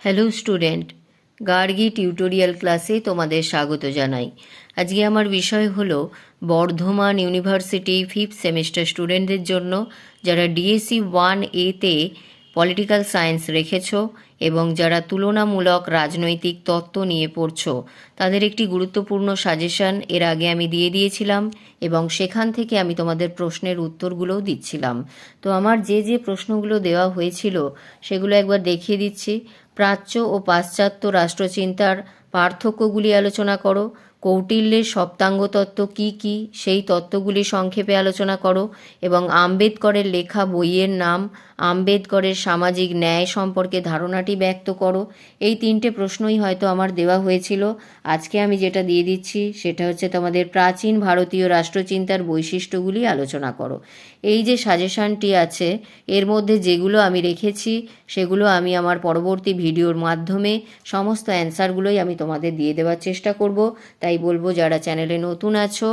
Hello student Gargi tutorial ক্লাসে তোমাদের স্বাগত জানাই। আজকে আমার বিষয় হল বর্ধমান ইউনিভার্সিটি ফিফথ সেমিস্টার স্টুডেন্টদের জন্য, যারা ডিএসসি ওয়ান এতে পলিটিক্যাল সায়েন্স রেখেছ এবং যারা তুলনামূলক রাজনৈতিক তত্ত্ব নিয়ে পড়ছো, তাদের একটি গুরুত্বপূর্ণ সাজেশন এর আগে আমি দিয়ে দিয়েছিলাম এবং সেখান থেকে আমি তোমাদের প্রশ্নের উত্তরগুলোও দিচ্ছিলাম। তো আমার যে যে প্রশ্নগুলো দেওয়া হয়েছিল, সেগুলো একবার দেখিয়ে দিচ্ছি। প্রাচ্য ও পাশ্চাত্য রাষ্ট্রচিন্তার পার্থক্যগুলি আলোচনা করো। কৌটিল্যের সপ্তাঙ্গ তত্ত্ব কী কী? সেই তত্ত্বগুলি সংক্ষেপে আলোচনা করো এবং আম্বেদকরের লেখা বইয়ের নাম, আম্বেদকরের সামাজিক ন্যায় সম্পর্কে ধারণাটি ব্যক্ত করো। এই তিনটে প্রশ্নই হয়তো আমার দেওয়া হয়েছিল। আজকে আমি যেটা দিয়ে দিচ্ছি, সেটা হচ্ছে তোমাদের প্রাচীন ভারতীয় রাষ্ট্রচিন্তার বৈশিষ্ট্যগুলি আলোচনা করো। এই যে সাজেশনটি আছে, এর মধ্যে যেগুলো আমি রেখেছি, সেগুলো আমি আমার পরবর্তী ভিডিওর মাধ্যমে সমস্ত অ্যান্সারগুলোই আমি তোমাদের দিয়ে দেওয়ার চেষ্টা করব। তাই বলব যারা চ্যানেলে নতুন আছো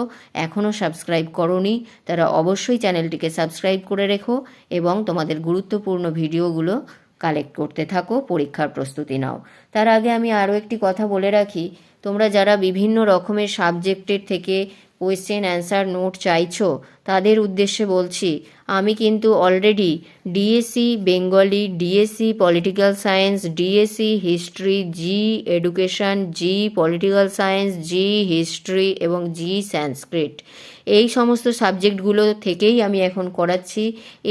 এখনও সাবস্ক্রাইব করনি, তারা অবশ্যই চ্যানেলটিকে সাবস্ক্রাইব করে রেখো এবং তোমাদের গুরুত্বপূর্ণ ভিডিওগুলো কালেক্ট করতে থাকো, পরীক্ষার প্রস্তুতি নাও। তার আগে আমি আরও একটি কথা বলে রাখি, তোমরা যারা বিভিন্ন রকমের সাবজেক্টের থেকে কোয়েশ্চেন অ্যান্সার নোট চাইছ, তাদের উদ্দেশ্যে বলছি, আমি কিন্তু already DSC Bengali DSC political science DSC history G education G political science G history এবং জি সংস্কৃত এই সমস্ত সাবজেক্টগুলো থেকেই আমি এখন করাচ্ছি।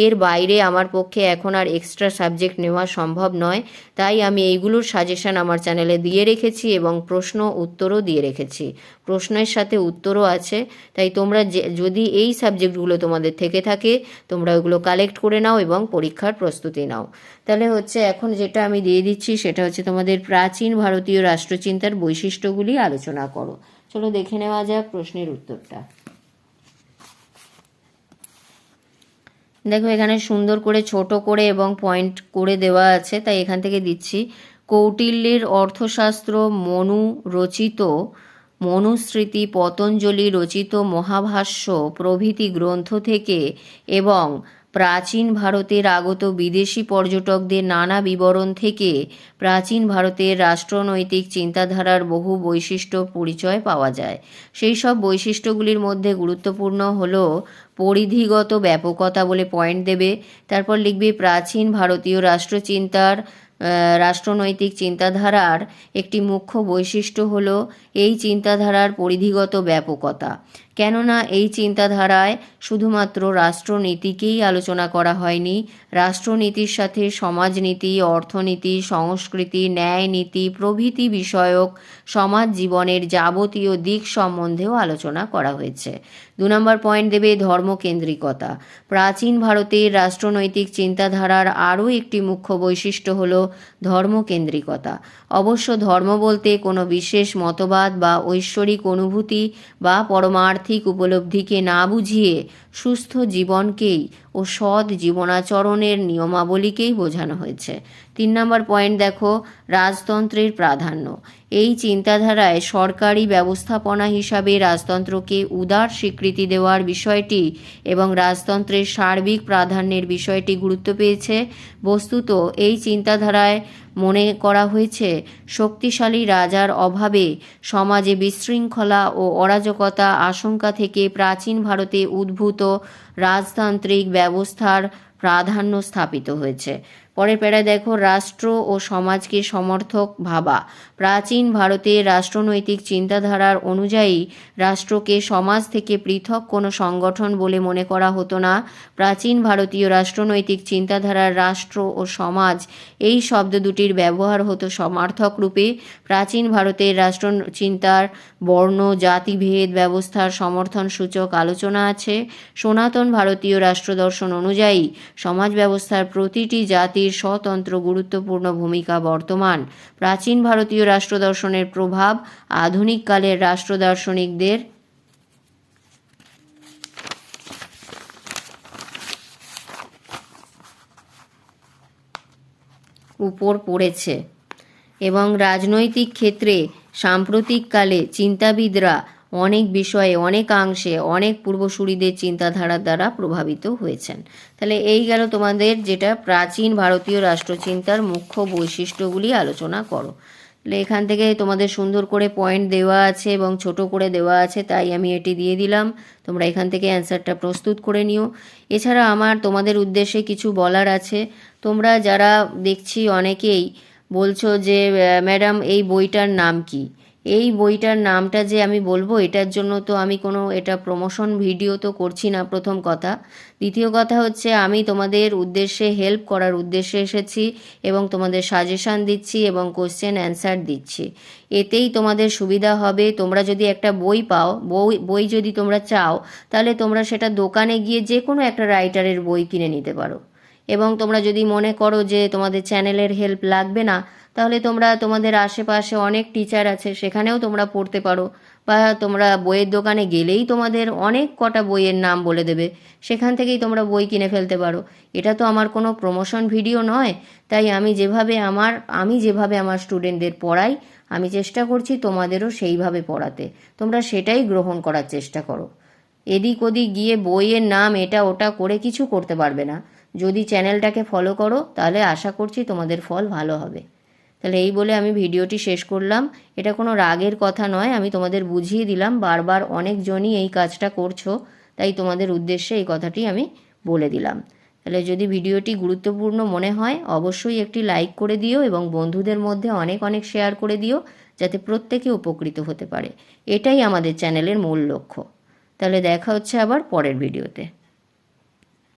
এর বাইরে আমার পক্ষে এখন আর এক্সট্রা সাবজেক্ট নেওয়া সম্ভব নয়। তাই আমি এইগুলোর সাজেশন আমার চ্যানেলে দিয়ে রেখেছি এবং প্রশ্ন উত্তরও দিয়ে রেখেছি। প্রশ্নের সাথে উত্তরও আছে। তাই তোমরা যদি এই সাবজেক্টগুলো তোমাদের থেকে থাকে, তোমরা ওগুলো কালেক্ট করে নাও এবং পরীক্ষার প্রস্তুতি নাও। তাহলে হচ্ছে এখন যেটা আমি দিয়ে দিচ্ছি, সেটা হচ্ছে তোমাদের প্রাচীন ভারতীয় রাষ্ট্রচিন্তার বৈশিষ্ট্যগুলি আলোচনা করো। চলো দেখে নেওয়া যাক প্রশ্নের উত্তরটা। দেখো, এখানে সুন্দর করে, ছোট করে এবং পয়েন্ট করে দেওয়া আছে, তাই এখান থেকে দিচ্ছি। কৌটিল্যের অর্থশাস্ত্র মনু রচিত, মনুস্মৃতি পতঞ্জলি রচিত মহাভাষ্য প্রভৃতি গ্রন্থ থেকে এবং প্রাচীন ভারতের আগত বিদেশি পর্যটকদের নানা বিবরণ থেকে প্রাচীন ভারতের রাষ্ট্রনৈতিক চিন্তাধারার বহু বৈশিষ্ট্য পরিচয় পাওয়া যায়। সেই সব বৈশিষ্ট্যগুলির মধ্যে গুরুত্বপূর্ণ হলো পরিধিগত ব্যাপকতা বলে পয়েন্ট দেবে, তারপর লিখবে প্রাচীন ভারতীয় রাষ্ট্রচিন্তার রাষ্ট্রনৈতিক চিন্তাধারার একটি মুখ্য বৈশিষ্ট্য হল এই চিন্তাধারার পরিধিগত ব্যাপকতা। কেননা এই চিন্তাধারায় শুধুমাত্র রাষ্ট্রনীতিকেই আলোচনা করা হয়নি। রাষ্ট্রনীতির সাথে সমাজনীতি, অর্থনীতি, সংস্কৃতি ন্যায় নীতি প্রভৃতি বিষয়ক সমাজ জীবনের যাবতীয় দিক সম্বন্ধেও আলোচনা করা হয়েছে। দু নম্বর পয়েন্ট দেবে ধর্মকেন্দ্রিকতা। প্রাচীন ভারতের রাষ্ট্রনৈতিক চিন্তাধারার আরও একটি মুখ্য বৈশিষ্ট্য হল ধর্মকেন্দ্রিকতা। অবশ্য ধর্ম বলতে কোনো বিশেষ মতবাদ বা ঐশ্বরিক অনুভূতি বা পরমার্থিক উপলব্ধিকে না বুঝিয়ে সুস্থ জীবনকেই ও সৎ জীবনাচরণের নিয়মাবলীকেই বোঝানো হয়েছে। তিন নম্বর পয়েন্ট দেখো, রাজতন্ত্রের প্রাধান্য। এই চিন্তাধারায় সরকারি ব্যবস্থাপনা হিসাবে রাজতন্ত্রকে উদার স্বীকৃতি দেওয়ার বিষয়টি এবং রাজতন্ত্রের সার্বিক প্রাধান্যের বিষয়টি গুরুত্ব পেয়েছে। বস্তুত এই চিন্তাধারায় মনে করা হয়েছে, শক্তিশালী রাজার অভাবে সমাজে বিশৃঙ্খলা ও অরাজকতা আশঙ্কা থেকে প্রাচীন ভারতে উদ্ভূত রাজতান্ত্রিক ব্যবস্থার প্রাধান্য স্থাপিত হয়েছে। পরের প্যারায় দেখো, রাষ্ট্র ও সমাজকে সমর্থক ভাবা। প্রাচীন ভারতের রাষ্ট্রনৈতিক চিন্তাধারার অনুযায়ী রাষ্ট্রকে সমাজ থেকে পৃথক কোনো সংগঠন বলে মনে করা হতো না। প্রাচীন ভারতীয় রাষ্ট্রনৈতিক চিন্তাধারার রাষ্ট্র ও সমাজ এই শব্দ দুটির ব্যবহার হতো সমার্থক রূপে। প্রাচীন ভারতের রাষ্ট্র চিন্তার বর্ণ, জাতিভেদ, ব্যবস্থার সমর্থন সূচক আলোচনা আছে। সনাতন ভারতীয় রাষ্ট্রদর্শন অনুযায়ী সমাজ ব্যবস্থার প্রতিটি জাতির স্বতন্ত্র গুরুত্বপূর্ণ ভূমিকা বর্তমান। প্রাচীন ভারতীয় রাষ্ট্র রাষ্ট্রদর্শনের প্রভাব, আধুনিক কালের রাষ্ট্র দার্শনিকদের উপর পড়েছে এবং রাজনৈতিক ক্ষেত্রে সাম্প্রতিককালে চিন্তাবিদরা অনেক বিষয়ে অনেকাংশে অনেক পূর্বসূরিদের চিন্তাধারার দ্বারা প্রভাবিত হয়েছেন। তাহলে এই গেল তোমাদের যেটা প্রাচীন ভারতীয় রাষ্ট্রচিন্তার মুখ্য বৈশিষ্ট্যগুলি আলোচনা করো। তাহলে এখান থেকে তোমাদের সুন্দর করে পয়েন্ট দেওয়া আছে এবং ছোট করে দেওয়া আছে, তাই আমি এটি দিয়ে দিলাম। তোমরা এখান থেকে অ্যান্সারটা প্রস্তুত করে নিও। এছাড়া আমার, তোমাদের উদ্দেশ্যে কিছু বলার আছে। তোমরা যারা দেখছি অনেকেই বলছো যে ম্যাডাম এই বইটার নাম কি? এই বইটার নামটা যে আমি বলব, এটার জন্য তো আমি কোনো, এটা প্রমোশন ভিডিও তো করছি না প্রথম কথা। দ্বিতীয় কথা হচ্ছে, আমি তোমাদের উদ্দেশ্যে হেল্প করার উদ্দেশ্যে এসেছি এবং তোমাদের সাজেশান দিচ্ছি এবং কোশ্চেন অ্যান্সার দিচ্ছি। এতেই তোমাদের সুবিধা হবে। তোমরা যদি একটা বই পাও, বই বই যদি তোমরা চাও, তাহলে তোমরা সেটা দোকানে গিয়ে যে কোনো একটা রাইটারের বই কিনে নিতে পারো। এবং তোমরা যদি মনে করো যে তোমাদের চ্যানেলের হেল্প লাগবে না তাহলে তোমরা তোমাদের আশেপাশে অনেক টিচার আছে, সেখানেও তোমরা পড়তে পারো। বা তোমরা বইয়ের দোকানে গেলেই তোমাদের অনেক কটা বইয়ের নাম বলে দেবে। সেখান থেকেই তোমরা বই কিনে ফেলতে পারো। এটা তো আমার কোনো প্রমোশন ভিডিও নয়। তাই আমি যেভাবে আমার, আমি যেভাবে আমার স্টুডেন্টদের পড়াই, আমি চেষ্টা করছি তোমাদেরও সেইভাবে পড়াতে। তোমরা সেটাই গ্রহণ করার চেষ্টা করো। এদিক ওদিক গিয়ে বইয়ের নাম এটা ওটা করে কিছু করতে পারবে না। যদি চ্যানেলটাকে ফলো করো, তাহলে আশা করছি তোমাদের ফল ভালো হবে। তাহলে এই বলে আমি ভিডিওটি শেষ করলাম। এটা কোনো রাগের কথা নয়, আমি তোমাদের বুঝিয়ে দিলাম, বারবার অনেকজনই এই কাজটা করছ, তাই তোমাদের উদ্দেশ্যে এই কথাটি আমি বলে দিলাম। তাহলে যদি ভিডিওটি গুরুত্বপূর্ণ মনে হয়, অবশ্যই একটি লাইক করে দিও এবং বন্ধুদের মধ্যে অনেক অনেক শেয়ার করে দিও, যাতে প্রত্যেকে উপকৃত হতে পারে। এটাই আমাদের চ্যানেলের মূল লক্ষ্য। তাহলে দেখা হচ্ছে আবার পরের ভিডিওতে।